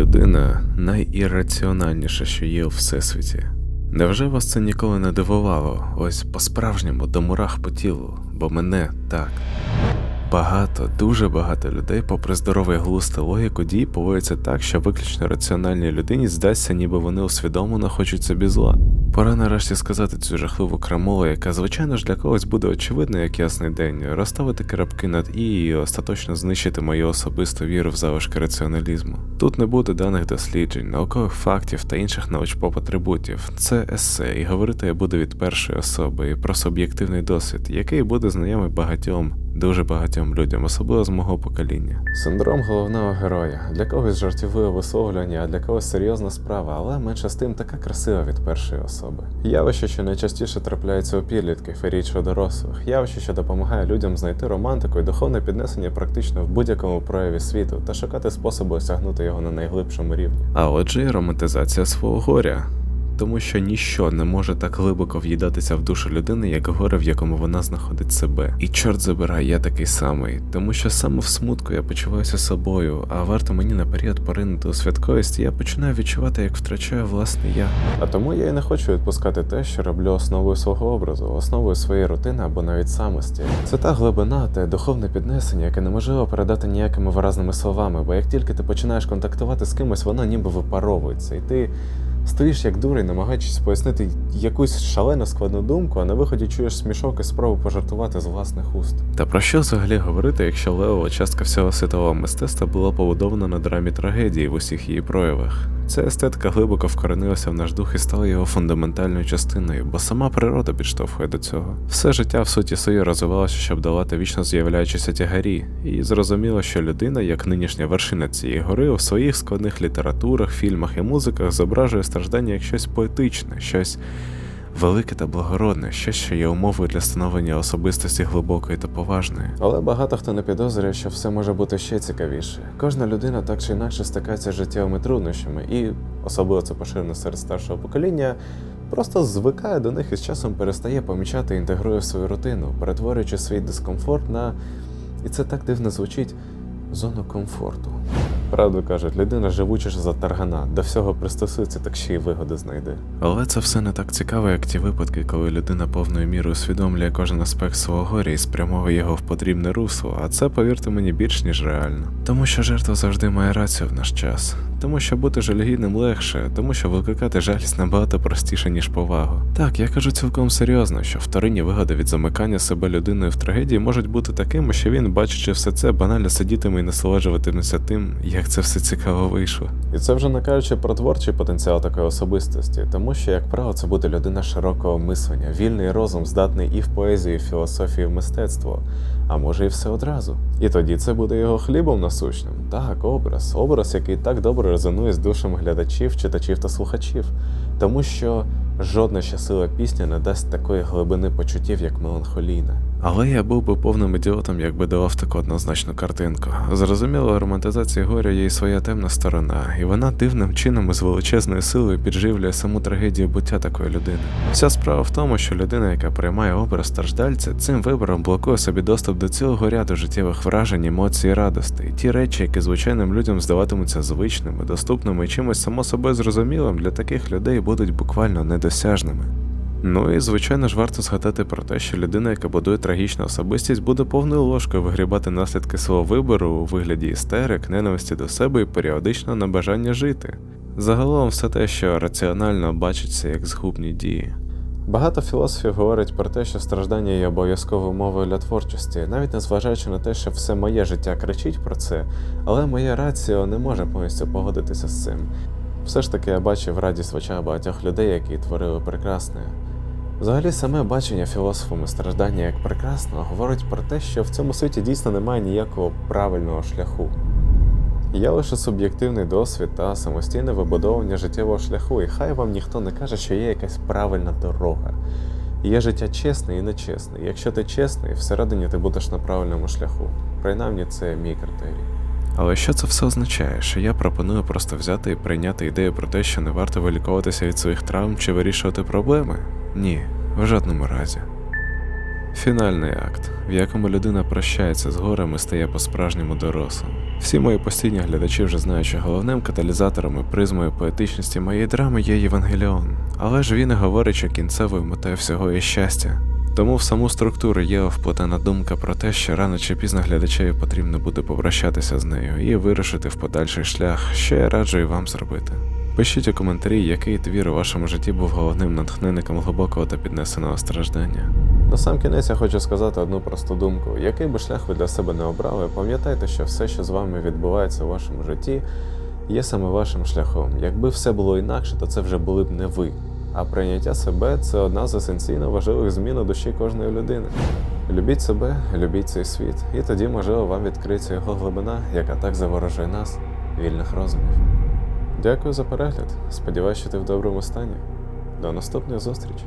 людина найірраціональніше, що є у всесвіті. Невже вас це ніколи не дивувало? Ось по-справжньому до мурах по тілу, бо мене так. Багато, дуже багато людей, попри здоровий глузд та логіку дій, поводяться так, що виключно раціональній людині здасться, ніби вони усвідомлено хочуть собі зла. Пора нарешті сказати цю жахливу крамолу, яка, звичайно ж, для когось буде очевидна, як ясний день, розставити крапки над і і остаточно знищити мою особисту віру в залишки раціоналізму. Тут не буде даних досліджень, наукових фактів та інших научпоп атрибутів. Це есе, і говорити я буду від першої особи і про суб'єктивний досвід, який буде знайомий багатьом. Дуже багатьом людям, особливо з мого покоління. Синдром головного героя. Для когось жартівливе висловлювання, а для когось серйозна справа, але менше з тим така красива від першої особи. Явище, що найчастіше трапляється у підлітків і рідше у дорослих. Явище, що допомагає людям знайти романтику і духовне піднесення практично в будь-якому прояві світу та шукати способи осягнути його на найглибшому рівні. А отже, і романтизація свого горя тому що ніщо не може так глибоко в'їдатися в душу людини, як горе, в якому вона знаходить себе. І чорт забирай, я такий самий, тому що саме в смутку я почуваюся собою, а варто мені на період поринути у святковість, я починаю відчувати, як втрачаю власне я. А тому я і не хочу відпускати те, що роблю основою свого образу, основою своєї рутини або навіть самості. Це та глибина, те духовне піднесення, яке неможливо передати ніякими виразними словами, бо як тільки ти починаєш контактувати з кимось, воно ніби випаровується, і ти. Стоїш як дурень, намагаючись пояснити якусь шалену складну думку, а на виході чуєш смішок і спробу пожартувати з власних уст. Та про що взагалі говорити, якщо левова частка всього світового мистецтва була побудована на драмі трагедії в усіх її проявах? Ця естетика глибоко вкоренилася в наш дух і стала його фундаментальною частиною, бо сама природа підштовхує до цього. Все життя в суті своїй розвивалося, щоб долати вічно з'являючися тягарі, і зрозуміло, що людина, як нинішня вершина цієї гори, у своїх складних літературах, фільмах і музиках зображує страждання як щось поетичне, щось велике та благородне, що є умовою для становлення особистості глибокої та поважної. Але багато хто не підозрює, що все може бути ще цікавіше. Кожна людина так чи інакше стикається з життєвими труднощами, і особливо це поширено серед старшого покоління. Просто звикає до них і з часом перестає помічати інтегрує свою рутину, перетворюючи свій дискомфорт на, і це так дивно звучить, зону комфорту. Правду кажуть, людина живучіша за таргана, до всього пристосується, так ще й вигоди знайде. Але це все не так цікаво, як ті випадки, коли людина повною мірою усвідомлює кожен аспект свого горя і спрямовує його в потрібне русло, а це, повірте мені, більш ніж реально. Тому що жертва завжди має рацію в наш час. Тому що бути жалюгідним легше, тому що викликати жалість набагато простіше, ніж повагу. Так, я кажу цілком серйозно, що вторинні вигоди від замикання себе людиною в трагедії можуть бути такими, що він, бачачи все це, банально сидітиме і насолоджуватиметься тим, як це все цікаво вийшло. І це вже не кажучи про творчий потенціал такої особистості, тому що, як правило, це буде людина широкого мислення, вільний розум, здатний і в поезії, і в філософії, і в мистецтво, а може і все одразу. І тоді це буде його хлібом насущним. Так, образ, образ, який так добре резонує з душами глядачів, читачів та слухачів, тому що жодна щаслива пісня не дасть такої глибини почуттів, як меланхолійна. Але я був би повним ідіотом, якби давав таку однозначну картинку. Зрозуміло, романтизації горя є і своя темна сторона, і вона дивним чином і з величезною силою підживлює саму трагедію буття такої людини. Вся справа в тому, що людина, яка приймає образ страждальця, цим вибором блокує собі доступ до цілого ряду життєвих вражень, емоцій, і радостей, ті речі, які звичайним людям здаватимуться звичними, доступними і чимось само собою зрозумілим, для таких людей будуть буквально недосяжними. Ну і звичайно ж варто згадати про те, що людина, яка будує трагічну особистість, буде повною ложкою вигрібати наслідки свого вибору у вигляді істерик, ненависті до себе і періодично на бажання жити. Загалом все те, що раціонально бачиться як згубні дії. Багато філософів говорять про те, що страждання є обов'язковою мовою для творчості, навіть незважаючи на те, що все моє життя кричить про це, але моє раціо не може повністю погодитися з цим. Все ж таки я бачив радість в очах багатьох людей, які творили прекрасне. Взагалі, саме бачення філософами страждання як прекрасного говорить про те, що в цьому світі дійсно немає ніякого правильного шляху. Є лише суб'єктивний досвід та самостійне вибудовування життєвого шляху, і хай вам ніхто не каже, що є якась правильна дорога. Є життя чесне і нечесне. Якщо ти чесний, всередині ти будеш на правильному шляху. Принаймні, це мій критерій. Але що це все означає? Що я пропоную просто взяти і прийняти ідею про те, що не варто виліковуватися від своїх травм чи вирішувати проблеми? Ні, в жодному разі. Фінальний акт, в якому людина прощається з горем і стає по-справжньому дорослим. Всі мої постійні глядачі вже знають, що головним каталізатором і призмою поетичності моєї драми є Євангеліон, але ж він і говорить, що кінцевою метою всього є щастя. Тому в саму структуру є вплетена думка про те, що рано чи пізно глядачеві потрібно буде попрощатися з нею і вирушити в подальший шлях, що я раджу і вам зробити. Пишіть у коментарі, який твір у вашому житті був головним натхненником глибокого та піднесеного страждання. На сам кінець я хочу сказати одну просту думку: який би шлях ви для себе не обрали, пам'ятайте, що все, що з вами відбувається у вашому житті, є саме вашим шляхом. Якби все було інакше, то це вже були б не ви. А прийняття себе це одна з есенційно важливих змін у душі кожної людини. Любіть себе, любіть цей світ, і тоді, можливо, вам відкриється його глибина, яка так заворожує нас, вільних розумів. Дякую за перегляд. Сподіваюсь, що ти в доброму стані. До наступної зустрічей.